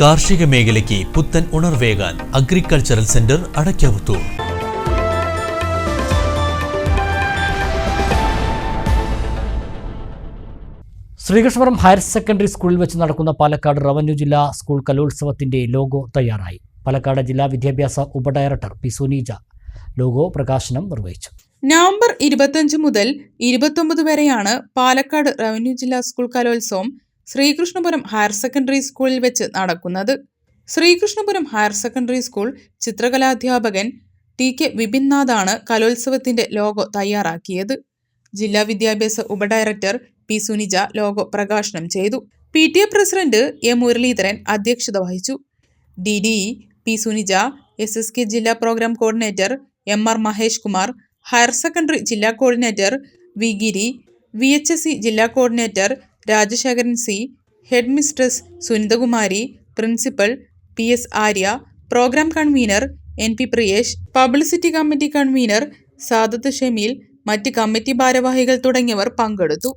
കാർഷിക മേഖലയ്ക്ക് പുത്തൻ ഉണർവേകാൻ agricultural centre Adakkaputhur Sreekrishnapuram higher secondary സ്കൂളിൽ വെച്ച് നടക്കുന്ന പാലക്കാട് റവന്യൂ ജില്ലാ സ്കൂൾ കലോത്സവത്തിന്റെ ലോഗോ തയ്യാറായി. പാലക്കാട് ജില്ലാ വിദ്യാഭ്യാസ ഉപഡയറക്ടർ പി സുനീജ ലോഗോ പ്രകാശനം നിർവഹിച്ചു. നവംബർ ഇരുപത്തഞ്ച് മുതൽ ഇരുപത്തൊമ്പത് വരെയാണ് പാലക്കാട് റവന്യൂ ജില്ലാ സ്കൂൾ കലോത്സവം ശ്രീകൃഷ്ണപുരം ഹയർ സെക്കൻഡറി സ്കൂളിൽ വെച്ച് നടക്കുന്നത്. ശ്രീകൃഷ്ണപുരം ഹയർ സെക്കൻഡറി സ്കൂൾ ചിത്രകലാധ്യാപകൻ ടി കെ വിപിൻനാഥാണ് കലോത്സവത്തിന്റെ ലോഗോ തയ്യാറാക്കിയത്. ജില്ലാ വിദ്യാഭ്യാസ ഉപഡയറക്ടർ പി സുനിജ ലോഗോ പ്രകാശനം ചെയ്തു. P T A president A Muralidharan അധ്യക്ഷത വഹിച്ചു. D D P Sunija S S K ജില്ലാ programme coordinator M R Mahesh Kumar higher secondary ജില്ലാ coordinator V Giri V H S C ജില്ലാ coordinator Rajasekharan C head mistress Sunithakumari principal P S Arya programme convener N P Priyesh publicity committee convener Sadath Shameel മറ്റ് committee ഭാരവാഹികൾ തുടങ്ങിയവർ പങ്കെടുത്തു.